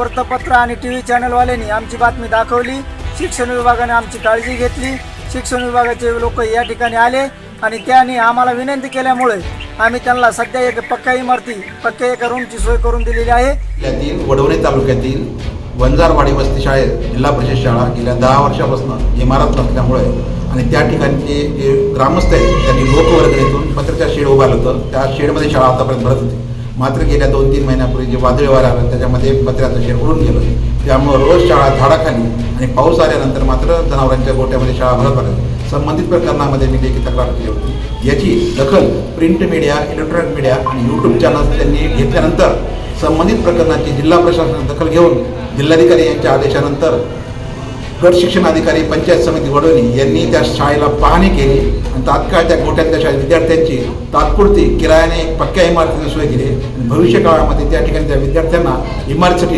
वृत्तपत्र आणि T V चॅनलवाल्यांनी आमची बातमी दाखवली. शिक्षण विभागाने आमची काळजी घेतली. शिक्षण विभागाचे लोक या ठिकाणी आले आणि त्यांनी आम्हाला विनंती केल्यामुळे आम्ही त्यांना सध्या एक पक्का इमारती पक्क्या एका रूमची सोय करून दिलेली आहे. यातील वडवणे तालुक्यातील वंजारवाडी वस्ती शाळेत जिल्हा परिषद शाळा गेल्या दहा वर्षापासून इमारत नसल्यामुळे आणि त्या ठिकाणचे जे ग्रामस्थ आहेत त्यांनी लोकवर्गणीतून पत्रकार शेड उभारलं होतं. त्या शेडमध्ये शाळा आतापर्यंत भरत होती. मात्र गेल्या दोन तीन महिन्यापूर्वी जे वादळी वारा आलं त्याच्यामध्ये पत्र्याचं शेड उडून गेलं. त्यामुळं रोज शाळा झाडाखाली आणि पाऊस आल्यानंतर मात्र जनावरांच्या गोट्यामध्ये शाळा भरत भरत संबंधित प्रकरणामध्ये मी लेखी तक्रार केली होती. याची दखल प्रिंट मीडिया इलेक्ट्रॉनिक मीडिया आणि यूट्यूब चॅनल त्यांनी घेतल्यानंतर संबंधित प्रकरणाची जिल्हा प्रशासनाने दखल घेऊन जिल्हाधिकारी यांच्या आदेशानंतर गट शिक्षण अधिकारी पंचायत समिती वडोली यांनी त्या शाळेला पाहणी केली आणि तात्काळ त्या गोट्यातल्या शाळेत विद्यार्थ्यांची तात्पुरती किरायाने एक पक्क्या इमारतीची सोय केली आणि भविष्य काळामध्ये त्या ठिकाणी त्या विद्यार्थ्यांना इमारतीसाठी